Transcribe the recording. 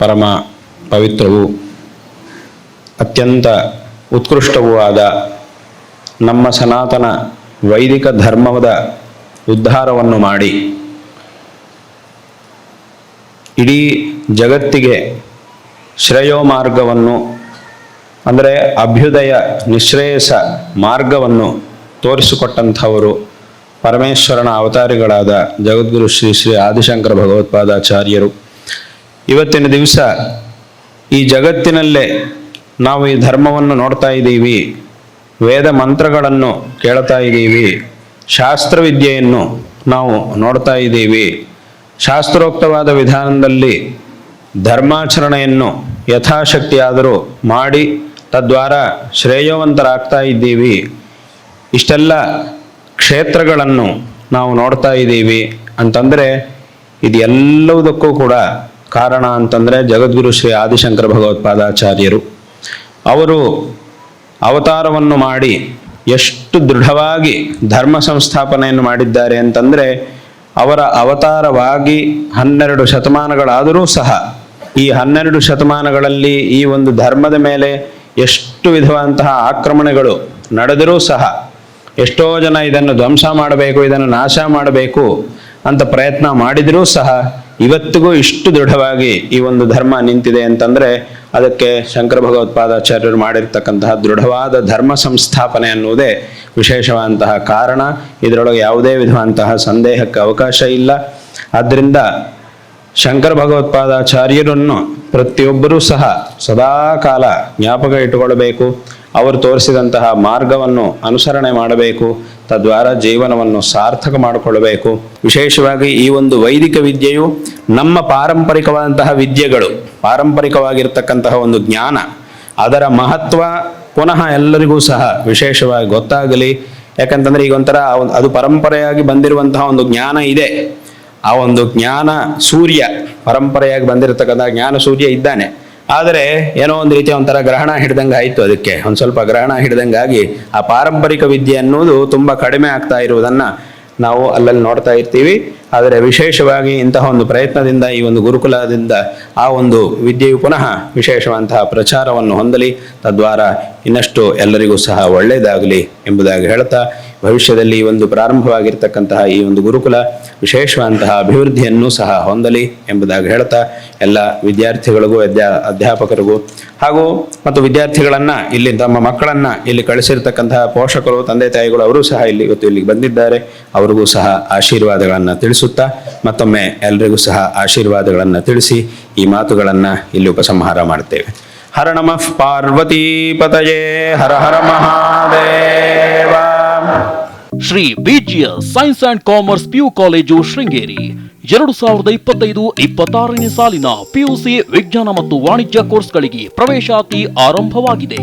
ಪರಮ ಪವಿತ್ರವು ಅತ್ಯಂತ ಉತ್ಕೃಷ್ಟವೂ ಆದ ನಮ್ಮ ಸನಾತನ ವೈದಿಕ ಧರ್ಮದ ಉದ್ಧಾರವನ್ನು ಮಾಡಿ ಇಡೀ ಜಗತ್ತಿಗೆ ಶ್ರೇಯೋ ಮಾರ್ಗವನ್ನು, ಅಂದರೆ ಅಭ್ಯುದಯ ನಿಶ್ರೇಯಸ ಮಾರ್ಗವನ್ನು ತೋರಿಸಿಕೊಟ್ಟಂಥವರು ಪರಮೇಶ್ವರನ ಅವತಾರಿಗಳಾದ ಜಗದ್ಗುರು ಶ್ರೀ ಶ್ರೀ ಆದಿಶಂಕರ ಭಗವತ್ಪಾದಾಚಾರ್ಯರು. ಇವತ್ತಿನ ದಿವಸ ಈ ಜಗತ್ತಿನಲ್ಲೇ ನಾವು ಈ ಧರ್ಮವನ್ನು ನೋಡ್ತಾ ಇದ್ದೀವಿ. ವೇದ ಮಂತ್ರಗಳನ್ನು ಕೇಳ್ತಾ ಇದ್ದೀವಿ. ಶಾಸ್ತ್ರವಿದ್ಯೆಯನ್ನು ನಾವು ನೋಡ್ತಾ ಇದ್ದೀವಿ. ಶಾಸ್ತ್ರೋಕ್ತವಾದ ವಿಧಾನದಲ್ಲಿ ಧರ್ಮಾಚರಣೆಯನ್ನು ಯಥಾಶಕ್ತಿಯಾದರೂ ಮಾಡಿ ತದ್ವಾರ ಶ್ರೇಯವಂತರಾಗ್ತಾ ಇದ್ದೀವಿ. ಇಷ್ಟೆಲ್ಲ ಕ್ಷೇತ್ರಗಳನ್ನು ನಾವು ನೋಡ್ತಾ ಇದ್ದೀವಿ. ಅಂತಂದರೆ ಇದು ಎಲ್ಲವುದಕ್ಕೂ ಕೂಡ ಕಾರಣ ಅಂತಂದರೆ ಜಗದ್ಗುರು ಶ್ರೀ ಆದಿಶಂಕರ ಭಗವತ್ಪಾದಾಚಾರ್ಯರು. ಅವರು ಅವತಾರವನ್ನು ಮಾಡಿ ಎಷ್ಟು ದೃಢವಾಗಿ ಧರ್ಮ ಸಂಸ್ಥಾಪನೆಯನ್ನು ಮಾಡಿದ್ದಾರೆ ಅಂತಂದರೆ ಅವರ ಅವತಾರವಾಗಿ ಹನ್ನೆರಡು ಶತಮಾನಗಳಾದರೂ ಸಹ ಈ ಹನ್ನೆರಡು ಶತಮಾನಗಳಲ್ಲಿ ಈ ಒಂದು ಧರ್ಮದ ಮೇಲೆ ಎಷ್ಟು ವಿಧವಾದಂತಹ ಆಕ್ರಮಣಗಳು ನಡೆದರೂ ಸಹ ಎಷ್ಟೋ ಜನ ಇದನ್ನು ಧ್ವಂಸ ಮಾಡಬೇಕು, ಇದನ್ನು ನಾಶ ಮಾಡಬೇಕು ಅಂತ ಪ್ರಯತ್ನ ಮಾಡಿದರೂ ಸಹ ಇವತ್ತಿಗೂ ಇಷ್ಟು ದೃಢವಾಗಿ ಈ ಒಂದು ಧರ್ಮ ನಿಂತಿದೆ ಅಂತಂದ್ರೆ ಅದಕ್ಕೆ ಶಂಕರ ಭಗವತ್ಪಾದಾಚಾರ್ಯರು ಮಾಡಿರ್ತಕ್ಕಂತಹ ದೃಢವಾದ ಧರ್ಮ ಸಂಸ್ಥಾಪನೆ ಅನ್ನುವುದೇ ವಿಶೇಷವಾದಂತಹ ಕಾರಣ. ಇದರೊಳಗೆ ಯಾವುದೇ ವಿಧವಾದಂತಹ ಸಂದೇಹಕ್ಕೆ ಅವಕಾಶ ಇಲ್ಲ. ಆದ್ದರಿಂದ ಶಂಕರ ಭಗವತ್ಪಾದಾಚಾರ್ಯರನ್ನು ಪ್ರತಿಯೊಬ್ಬರೂ ಸಹ ಸದಾ ಕಾಲ ಜ್ಞಾಪಕ ಇಟ್ಟುಕೊಳ್ಳಬೇಕು. ಅವರು ತೋರಿಸಿದಂತಹ ಮಾರ್ಗವನ್ನು ಅನುಸರಣೆ ಮಾಡಬೇಕು, ತದ್ವಾರ ಜೀವನವನ್ನು ಸಾರ್ಥಕ ಮಾಡಿಕೊಳ್ಳಬೇಕು. ವಿಶೇಷವಾಗಿ ಈ ಒಂದು ವೈದಿಕ ವಿದ್ಯೆಯು ನಮ್ಮ ಪಾರಂಪರಿಕವಾದಂತಹ ವಿದ್ಯೆಗಳು, ಪಾರಂಪರಿಕವಾಗಿರ್ತಕ್ಕಂತಹ ಒಂದು ಜ್ಞಾನ, ಅದರ ಮಹತ್ವ ಪುನಃ ಎಲ್ಲರಿಗೂ ಸಹ ವಿಶೇಷವಾಗಿ ಗೊತ್ತಾಗಲಿ. ಯಾಕಂತಂದ್ರೆ ಈಗ ಒಂಥರ ಅದು ಪರಂಪರೆಯಾಗಿ ಬಂದಿರುವಂತಹ ಒಂದು ಜ್ಞಾನ ಇದೆ. ಆ ಒಂದು ಜ್ಞಾನ ಸೂರ್ಯ, ಪರಂಪರೆಯಾಗಿ ಬಂದಿರತಕ್ಕಂತಹ ಜ್ಞಾನ ಸೂರ್ಯ ಇದ್ದಾನೆ. ಆದರೆ ಏನೋ ಒಂದು ರೀತಿಯ ಒಂಥರ ಗ್ರಹಣ ಹಿಡ್ದಂಗೆ ಆಯಿತು ಅದಕ್ಕೆ. ಒಂದು ಸ್ವಲ್ಪ ಗ್ರಹಣ ಹಿಡ್ದಂಗಾಗಿ ಆ ಪಾರಂಪರಿಕ ವಿದ್ಯೆ ಅನ್ನೋದು ತುಂಬ ಕಡಿಮೆ ಆಗ್ತಾ ಇರುವುದನ್ನು ನಾವು ಅಲ್ಲಲ್ಲಿ ನೋಡ್ತಾ ಇರ್ತೀವಿ. ಆದರೆ ವಿಶೇಷವಾಗಿ ಇಂತಹ ಒಂದು ಪ್ರಯತ್ನದಿಂದ, ಈ ಒಂದು ಗುರುಕುಲದಿಂದ ಆ ಒಂದು ವಿದ್ಯೆಯು ಪುನಃ ವಿಶೇಷವಂತಹ ಪ್ರಚಾರವನ್ನು ಹೊಂದಲಿ. ತದ್ವಾರ ಇನ್ನಷ್ಟು ಎಲ್ಲರಿಗೂ ಸಹ ಒಳ್ಳೆಯದಾಗಲಿ ಎಂಬುದಾಗಿ ಹೇಳ್ತಾ ಭವಿಷ್ಯದಲ್ಲಿ ಒಂದು ಪ್ರಾರಂಭವಾಗಿರ್ತಕ್ಕಂತಹ ಈ ಒಂದು ಗುರುಕುಲ ವಿಶೇಷವಾದಂತಹ ಅಭಿವೃದ್ಧಿಯನ್ನು ಸಹ ಹೊಂದಲಿ ಎಂಬುದಾಗಿ ಹೇಳ್ತಾ ಎಲ್ಲ ವಿದ್ಯಾರ್ಥಿಗಳಿಗೂ, ಅಧ್ಯಾ, ಅಧ್ಯಾಪಕರಿಗೂ ಹಾಗೂ ಮತ್ತು ವಿದ್ಯಾರ್ಥಿಗಳನ್ನು ಇಲ್ಲಿ ತಮ್ಮ ಮಕ್ಕಳನ್ನ ಇಲ್ಲಿ ಕಳಿಸಿರ್ತಕ್ಕಂತಹ ಪೋಷಕರು, ತಂದೆ ತಾಯಿಗಳು ಅವರು ಸಹ ಇಲ್ಲಿ ಇವತ್ತು ಇಲ್ಲಿಗೆ ಬಂದಿದ್ದಾರೆ. ಅವರಿಗೂ ಸಹ ಆಶೀರ್ವಾದಗಳನ್ನು ತಿಳಿಸುತ್ತಾ ಮತ್ತೊಮ್ಮೆ ಎಲ್ರಿಗೂ ಸಹ ಆಶೀರ್ವಾದಗಳನ್ನು ತಿಳಿಸಿ ಈ ಮಾತುಗಳನ್ನು ಇಲ್ಲಿ ಉಪಸಂಹಾರ ಮಾಡ್ತೇವೆ ಹರ ನಮಃ Parvati ಪತಯೇ, Hara Hara Mahadeva. Shri BGS science and commerce PU college Sringeri. ಎರಡು ಸಾವಿರದ ಇಪ್ಪತ್ತೈದು ಇಪ್ಪತ್ತಾರನೇ ಸಾಲಿನ ಪಿಯುಸಿ ವಿಜ್ಞಾನ ಮತ್ತು ವಾಣಿಜ್ಯ ಕೋರ್ಸ್ಗಳಿಗೆ ಪ್ರವೇಶಾತಿ ಆರಂಭವಾಗಿದೆ.